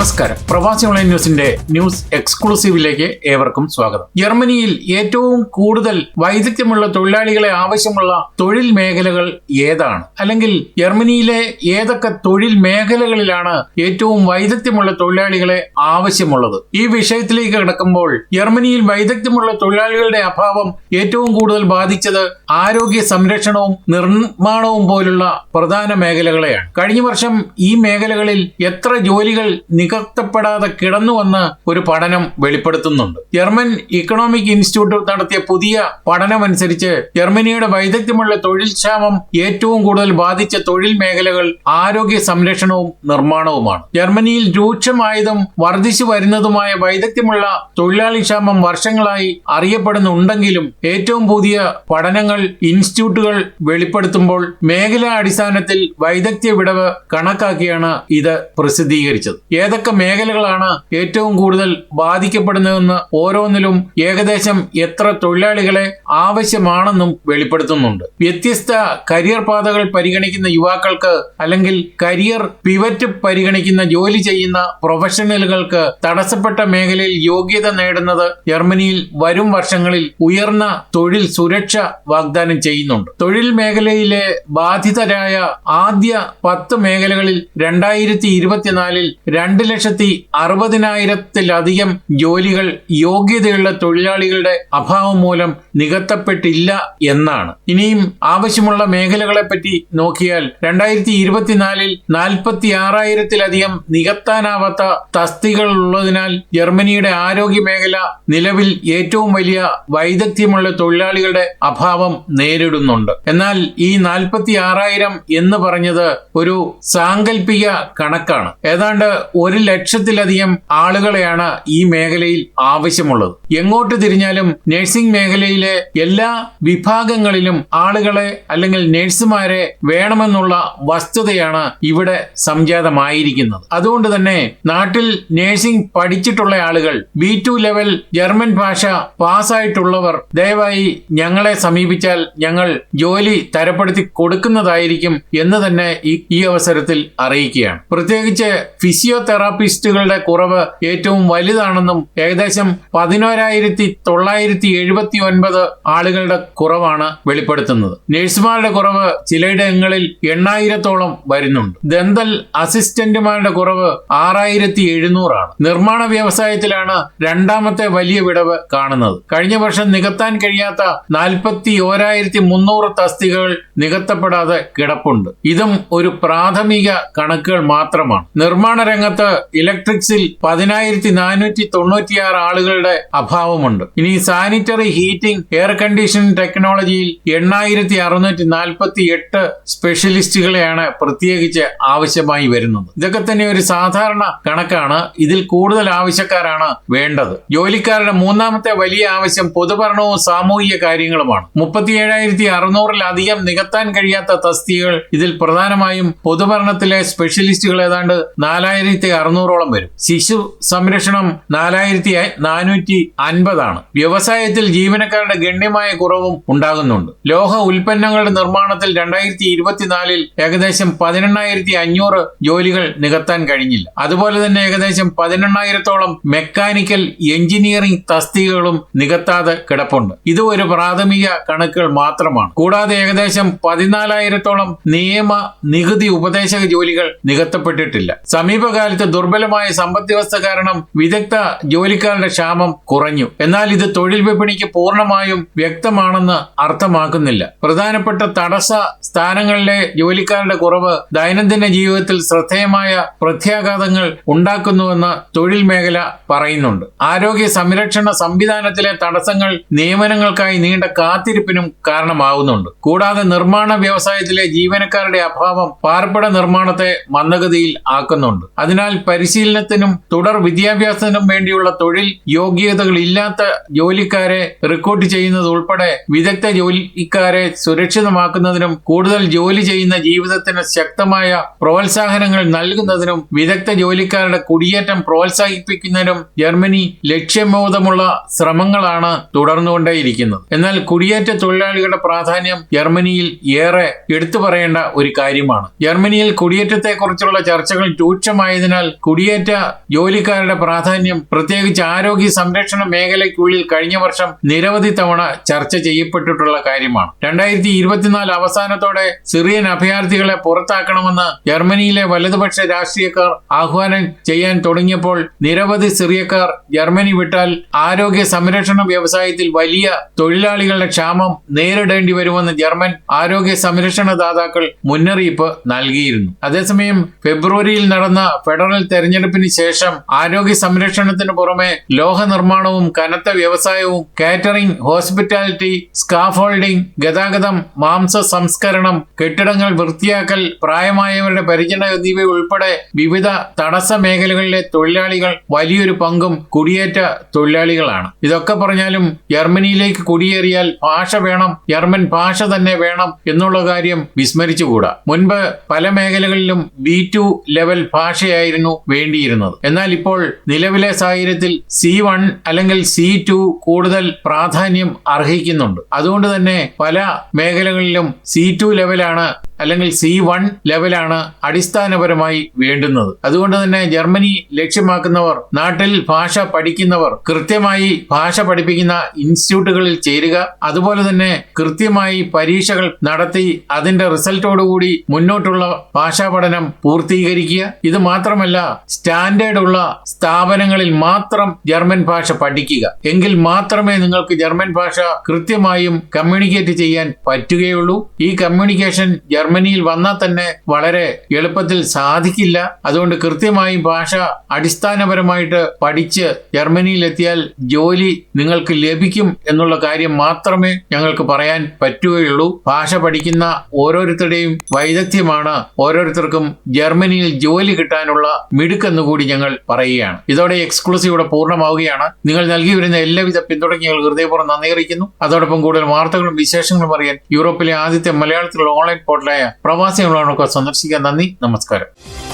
നമസ്കാരം. പ്രവാസി ഓൺലൈൻ ന്യൂസിന്റെ ന്യൂസ് എക്സ്ക്ലൂസീവിലേക്ക് ഏവർക്കും സ്വാഗതം. ജർമ്മനിയിൽ ഏറ്റവും കൂടുതൽ വൈദഗ്ധ്യമുള്ള തൊഴിലാളികളെ ആവശ്യമുള്ള തൊഴിൽ മേഖലകൾ ഏതാണ്? അല്ലെങ്കിൽ ജർമ്മനിയിലെ ഏതൊക്കെ തൊഴിൽ മേഖലകളിലാണ് ഏറ്റവും വൈദഗ്ധ്യമുള്ള തൊഴിലാളികളെ ആവശ്യമുള്ളത്? ഈ വിഷയത്തിലേക്ക് കിടക്കുമ്പോൾ ജർമ്മനിയിൽ വൈദഗ്ധ്യമുള്ള തൊഴിലാളികളുടെ അഭാവം ഏറ്റവും കൂടുതൽ ബാധിച്ചത് ആരോഗ്യ സംരക്ഷണവും നിർമ്മാണവും പോലുള്ള പ്രധാന മേഖലകളെയാണ്. കഴിഞ്ഞ വർഷം ഈ മേഖലകളിൽ എത്ര ജോലികൾ നികത്തപ്പെടാതെ കിടന്നുവെന്ന് ഒരു പഠനം വെളിപ്പെടുത്തുന്നുണ്ട്. ജർമ്മൻ ഇക്കണോമിക് ഇൻസ്റ്റിറ്റ്യൂട്ട് നടത്തിയ പുതിയ പഠനമനുസരിച്ച് ജർമ്മനിയുടെ വൈദഗ്ധ്യമുള്ള തൊഴിൽ ക്ഷാമം ഏറ്റവും കൂടുതൽ ബാധിച്ച തൊഴിൽ മേഖലകൾ ആരോഗ്യ സംരക്ഷണവും നിർമ്മാണവുമാണ്. ജർമ്മനിയിൽ രൂക്ഷമായതും വർദ്ധിച്ചു വരുന്നതുമായ വൈദഗ്ധ്യമുള്ള തൊഴിലാളി ക്ഷാമം വർഷങ്ങളായി അറിയപ്പെടുന്നുണ്ടെങ്കിലും ഏറ്റവും പുതിയ പഠനങ്ങൾ ഇൻസ്റ്റിറ്റ്യൂട്ടുകൾ വെളിപ്പെടുത്തുമ്പോൾ മേഖലാ അടിസ്ഥാനത്തിൽ വൈദഗ്ധ്യ വിടവ് കണക്കാക്കിയാണ് ഇത് പ്രസിദ്ധീകരിച്ചത്. ഏതൊക്കെ മേഖലകളാണ് ഏറ്റവും കൂടുതൽ ബാധിക്കപ്പെടുന്നതെന്ന് ഓരോന്നിലും ഏകദേശം എത്ര തൊഴിലാളികളെ ആവശ്യമാണെന്നും വെളിപ്പെടുത്തുന്നുണ്ട്. വ്യത്യസ്ത കരിയർ പാതകൾ പരിഗണിക്കുന്ന യുവാക്കൾക്ക് അല്ലെങ്കിൽ കരിയർ പിവറ്റ് പരിഗണിക്കുന്ന ജോലി ചെയ്യുന്ന പ്രൊഫഷണലുകൾക്ക് തടസ്സപ്പെട്ട മേഖലയിൽ യോഗ്യത നേടുന്നത് ജർമ്മനിയിൽ വരും വർഷങ്ങളിൽ ഉയർന്ന തൊഴിൽ സുരക്ഷ വാഗ്ദാനം ചെയ്യുന്നുണ്ട്. തൊഴിൽ മേഖലയിലെ ബാധിതരായ ആദ്യ പത്ത് മേഖലകളിൽ രണ്ടായിരത്തി ഇരുപത്തിനാലിൽ രണ്ട് ലക്ഷത്തി അറുപതിനായിരത്തിലധികം ജോലികൾ യോഗ്യതയുള്ള തൊഴിലാളികളുടെ അഭാവം മൂലം നികത്തപ്പെട്ടില്ല എന്നാണ്. ഇനിയും ആവശ്യമുള്ള മേഖലകളെ പറ്റി നോക്കിയാൽ രണ്ടായിരത്തി ഇരുപത്തിനാലിൽ നാൽപ്പത്തി ആറായിരത്തിലധികം നികത്താനാവാത്ത തസ്തികൾ ഉള്ളതിനാൽ ജർമ്മനിയുടെ ആരോഗ്യ മേഖല നിലവിൽ ഏറ്റവും വലിയ വൈദഗ്ധ്യമുള്ള തൊഴിലാളികളുടെ അഭാവം നേരിടുന്നുണ്ട്. എന്നാൽ ഈ നാൽപ്പത്തി ആറായിരം എന്ന് പറഞ്ഞത് ഒരു സാങ്കല്പിക കണക്കാണ്. ഏതാണ്ട് ഒരു ലക്ഷത്തിലധികം ആളുകളെയാണ് ഈ മേഖലയിൽ ആവശ്യമുള്ളത്. എങ്ങോട്ട് തിരിഞ്ഞാലും നഴ്സിംഗ് മേഖലയിലെ എല്ലാ വിഭാഗങ്ങളിലും ആളുകളെ അല്ലെങ്കിൽ നഴ്സുമാരെ വേണമെന്നുള്ള വസ്തുതയാണ് ഇവിടെ സംജാതമായിരിക്കുന്നത്. അതുകൊണ്ട് തന്നെ നാട്ടിൽ നഴ്സിംഗ് പഠിച്ചിട്ടുള്ള ആളുകൾ ബി ടു ലെവൽ ജർമ്മൻ ഭാഷ പാസ്സായിട്ടുള്ളവർ ദയവായി ഞങ്ങളെ സമീപിച്ചാൽ ഞങ്ങൾ ജോലി തരപ്പെടുത്തി കൊടുക്കുന്നതായിരിക്കും എന്ന് തന്നെ ഈ അവസരത്തിൽ അറിയിക്കുകയാണ്. പ്രത്യേകിച്ച് ഫിസിയോതെറാപ്പിസ്റ്റുകളുടെ കുറവ് ഏറ്റവും വലുതാണെന്നും ഏകദേശം പതിനോരായിരത്തി തൊള്ളായിരത്തി എഴുപത്തി ഒൻപത് ആളുകളുടെ കുറവാണ് വെളിപ്പെടുത്തുന്നത്. നഴ്സുമാരുടെ കുറവ് ചിലയിടങ്ങളിൽ എണ്ണായിരത്തോളം വരുന്നുണ്ട്. ദന്തൽ അസിസ്റ്റന്റുമാരുടെ കുറവ് ആറായിരത്തി എഴുന്നൂറാണ്. നിർമ്മാണ വ്യവസായത്തിലാണ് രണ്ടാമത്തെ വലിയ വിടവ് കാണുന്നത്. കഴിഞ്ഞ വർഷം നികത്താൻ കഴിയാത്ത നാൽപ്പത്തി ഓരായിരത്തി മുന്നൂറ് തസ്തികകൾ നികത്തപ്പെടാതെ കിടപ്പുണ്ട്. ഇതും ഒരു പ്രാഥമിക കണക്കുകൾ മാത്രമാണ്. നിർമ്മാണ രംഗത്ത് ഇലക്ട്രിക്സിൽ പതിനായിരത്തി നാനൂറ്റി തൊണ്ണൂറ്റിയാറ് ആളുകളുടെ അഭാവമുണ്ട്. ഇനി സാനിറ്ററി ഹീറ്റിംഗ് എയർ കണ്ടീഷൻ ടെക്നോളജിയിൽ എണ്ണായിരത്തി അറുന്നൂറ്റി നാൽപ്പത്തി എട്ട് സ്പെഷ്യലിസ്റ്റുകളെയാണ് പ്രത്യേകിച്ച് ആവശ്യമായി വരുന്നത്. ഇതൊക്കെ തന്നെ ഒരു സാധാരണ കണക്കാണ്. ഇതിൽ കൂടുതൽ ആവശ്യക്കാരാണ് വേണ്ടത്. ജോലിക്കാരുടെ മൂന്നാമത്തെ വലിയ ആവശ്യം പൊതുഭരണവും സാമൂഹിക കാര്യങ്ങളുമാണ്. മുപ്പത്തി ഏഴായിരത്തി അറുന്നൂറിലധികം നികത്താൻ കഴിയാത്ത തസ്തികകൾ ഇതിൽ പ്രധാനമായും പൊതുഭരണത്തിലെ സ്പെഷ്യലിസ്റ്റുകൾ ഏതാണ്ട് നാലായിരത്തി അറുന്നൂറോളം വരും. ശിശു സംരക്ഷണം നാലായിരത്തി നാനൂറ്റി അൻപതാണ്. വ്യവസായത്തിൽ ജീവനക്കാരുടെ ഗണ്യമായ കുറവും ഉണ്ടാകുന്നുണ്ട്. ലോഹ ഉൽപ്പന്നങ്ങളുടെ നിർമ്മാണത്തിൽ രണ്ടായിരത്തി ഇരുപത്തിനാലിൽ ഏകദേശം പതിനെണ്ണായിരത്തി അഞ്ഞൂറ് ജോലികൾ നികത്താൻ കഴിഞ്ഞില്ല. അതുപോലെ തന്നെ ഏകദേശം പതിനെണ്ണായിരത്തോളം മെക്കാനിക്കൽ എഞ്ചിനീയറിംഗ് തസ്തികകളും നികത്താതെ കിടപ്പുണ്ട്. ഇത് ഒരു പ്രാഥമിക കണക്കുകൾ മാത്രമാണ്. കൂടാതെ ഏകദേശം പതിനാലായിരത്തോളം നിയമ നികുതി ഉപദേശക ജോലികൾ നികത്തപ്പെട്ടിട്ടില്ല. സമീപകാലത്ത് ദുർബലമായ സമ്പദ് വ്യവസ്ഥ കാരണം വിദഗ്ധ ജോലിക്കാരുടെ ക്ഷാമം കുറഞ്ഞു. എന്നാൽ ഇത് തൊഴിൽ വിപണിക്ക് പൂർണമായും വ്യക്തമാണെന്ന് അർത്ഥമാക്കുന്നില്ല. പ്രധാനപ്പെട്ട തടസ്സ സ്ഥാനങ്ങളിലെ ജോലിക്കാരുടെ കുറവ് ദൈനംദിന ജീവിതത്തിൽ ശ്രദ്ധേയമായ പ്രത്യാഘാതങ്ങൾ ഉണ്ടാക്കുന്നുവെന്ന് തൊഴിൽ മേഖല പറയുന്നുണ്ട്. ആരോഗ്യ സംരക്ഷണ സംവിധാനത്തിലെ തടസ്സങ്ങൾ നിയമനങ്ങൾക്കായി നീണ്ട കാത്തിരിപ്പിനും കാരണമാകുന്നുണ്ട്. കൂടാതെ നിർമ്മാണ വ്യവസായത്തിലെ ജീവനക്കാരുടെ അഭാവം പാർപ്പിട നിർമ്മാണത്തെ മന്ദഗതിയിൽ ആക്കുന്നുണ്ട്. അതിനാൽ പരിശീലനത്തിനും തുടർ വിദ്യാഭ്യാസത്തിനും വേണ്ടിയുള്ള തൊഴിൽ യോഗ്യതകൾ ഇല്ലാത്ത ജോലിക്കാരെ റിക്രൂട്ട് ചെയ്യുന്നത് ഉൾപ്പെടെ വിദഗ്ധ ജോലിക്കാരെ സുരക്ഷിതമാക്കുന്നതിനും കൂടുതൽ ജോലി ചെയ്യുന്ന ജീവിതത്തിന് ശക്തമായ പ്രോത്സാഹനങ്ങൾ നൽകുന്നതിനും വിദഗ്ധ ജോലിക്കാരുടെ കുടിയേറ്റം പ്രോത്സാഹിപ്പിക്കുന്നതിനും ജർമ്മനി ലക്ഷ്യബോധമുള്ള ശ്രമങ്ങളാണ് തുടർന്നുകൊണ്ടേയിരിക്കുന്നത്. എന്നാൽ കുടിയേറ്റ തൊഴിലാളികളുടെ പ്രാധാന്യം ജർമ്മനിയിൽ ഏറെ എടുത്തു പറയേണ്ട ഒരു കാര്യമാണ്. ജർമ്മനിയിൽ കുടിയേറ്റത്തെക്കുറിച്ചുള്ള ചർച്ചകൾ രൂക്ഷമായതിനാൽ കുടിയേറ്റ ജോലിക്കാരുടെ പ്രാധാന്യം പ്രത്യേകിച്ച് ആരോഗ്യ സംരക്ഷണ മേഖലയ്ക്കുള്ളിൽ കഴിഞ്ഞ വർഷം നിരവധി തവണ ചർച്ച ചെയ്യപ്പെട്ടിട്ടുള്ള കാര്യമാണ്. രണ്ടായിരത്തി ഇരുപത്തിനാല് അവസാനത്തോടെ സിറിയൻ അഭയാർത്ഥികളെ പുറത്താക്കണമെന്ന് ജർമ്മനിയിലെ വലതുപക്ഷ രാഷ്ട്രീയക്കാർ ആഹ്വാനം ചെയ്യാൻ തുടങ്ങിയപ്പോൾ നിരവധി സിറിയക്കാർ ജർമ്മനി വിട്ടാൽ ആരോഗ്യ സംരക്ഷണ വ്യവസായത്തിൽ വലിയ തൊഴിലാളികളുടെ ക്ഷാമം നേരിടേണ്ടി വരുമെന്ന് ജർമ്മൻ ആരോഗ്യ സംരക്ഷണ ദാതാക്കൾ മുന്നറിയിപ്പ് നൽകിയിരുന്നു. അതേസമയം ഫെബ്രുവരിയിൽ നടന്ന ഫെഡറൽ തെരഞ്ഞെടുപ്പിന് ശേഷം ആരോഗ്യ സംരക്ഷണത്തിന് പുറമെ ലോഹ നിർമ്മാണവും കനത്ത വ്യവസായവും കാറ്ററിംഗ് ഹോസ്പിറ്റാലിറ്റി സ്കാഫോൾഡിംഗ് ഗതാഗതം മാംസ സംസ്കരണം കെട്ടിടങ്ങൾ വൃത്തിയാക്കൽ പ്രായമായവരുടെ പരിചരണ എന്നിവ ഉൾപ്പെടെ വിവിധ തടസ്സ മേഖലകളിലെ തൊഴിലാളികൾ വലിയൊരു പങ്കും കുടിയേറ്റ തൊഴിലാളികളാണ്. ഇതൊക്കെ പറഞ്ഞാലും ജർമ്മനിയിലേക്ക് കുടിയേറിയാൽ ഭാഷ വേണം ജർമ്മൻ ഭാഷ തന്നെ വേണം എന്നുള്ള കാര്യം വിസ്മരിച്ചുകൂടാ. മുൻപ് പല മേഖലകളിലും ബി ടു ലെവൽ ഭാഷയായിരുന്നു വേണ്ടിയിരുന്നത്. എന്നാൽ ഇപ്പോൾ നിലവിലെ സാഹചര്യത്തിൽ സി വൺ അല്ലെങ്കിൽ സി ടു കൂടുതൽ പ്രാധാന്യം അർഹിക്കുന്നുണ്ട്. അതുകൊണ്ട് തന്നെ പല മേഖലകളിലും സി ടു ലെവലാണ് അല്ലെങ്കിൽ സി വൺ ലെവലാണ് അടിസ്ഥാനപരമായി വേണ്ടുന്നത്. അതുകൊണ്ട് തന്നെ ജർമ്മനി ലക്ഷ്യമാക്കുന്നവർ നാട്ടിൽ ഭാഷ പഠിക്കുന്നവർ കൃത്യമായി ഭാഷ പഠിപ്പിക്കുന്ന ഇൻസ്റ്റിറ്റ്യൂട്ടുകളിൽ ചേരുക അതുപോലെ തന്നെ കൃത്യമായി പരീക്ഷകൾ നടത്തി അതിന്റെ റിസൾട്ടോടുകൂടി മുന്നോട്ടുള്ള ഭാഷാ പഠനം പൂർത്തീകരിക്കുക. ഇത് മാത്രമല്ല സ്റ്റാൻഡേർഡ് ഉള്ള സ്ഥാപനങ്ങളിൽ മാത്രം ജർമ്മൻ ഭാഷ പഠിക്കുക. എങ്കിൽ മാത്രമേ നിങ്ങൾക്ക് ജർമ്മൻ ഭാഷ കൃത്യമായും കമ്മ്യൂണിക്കേറ്റ് ചെയ്യാൻ പറ്റുകയുള്ളൂ. ഈ കമ്മ്യൂണിക്കേഷൻ ജർമ്മനിയിൽ വന്നാൽ തന്നെ വളരെ എളുപ്പത്തിൽ സാധിക്കില്ല. അതുകൊണ്ട് കൃത്യമായി ഭാഷ അടിസ്ഥാനപരമായിട്ട് പഠിച്ച് ജർമ്മനിയിൽ എത്തിയാൽ ജോലി നിങ്ങൾക്ക് ലഭിക്കും എന്നുള്ള കാര്യം മാത്രമേ ഞങ്ങൾക്ക് പറയാൻ പറ്റുകയുള്ളൂ. ഭാഷ പഠിക്കുന്ന ഓരോരുത്തരുടെയും വൈദഗ്ധ്യമാണ് ഓരോരുത്തർക്കും ജർമ്മനിയിൽ ജോലി കിട്ടാനുള്ള മിടുക്കെന്ന് കൂടി ഞങ്ങൾ പറയുകയാണ്. ഇതോടെ എക്സ്ക്ലൂസീവ് ഇവിടെ പൂർണമാവുകയാണ്. നിങ്ങൾ നൽകി വരുന്ന എല്ലാവിധ പിന്തുണയ്ക്ക് ഞങ്ങൾ ഹൃദയപൂർവം നന്ദി അറിയിക്കുന്നു. അതോടൊപ്പം കൂടുതൽ വാർത്തകളും വിശേഷങ്ങളും അറിയാൻ യൂറോപ്പിലെ ആദ്യത്തെ മലയാളത്തിലുള്ള ഓൺലൈൻ പോർട്ടലായ പ്രവാസികളോടൊക്കെ സന്ദർശിക്കാൻ നന്ദി. നമസ്കാരം.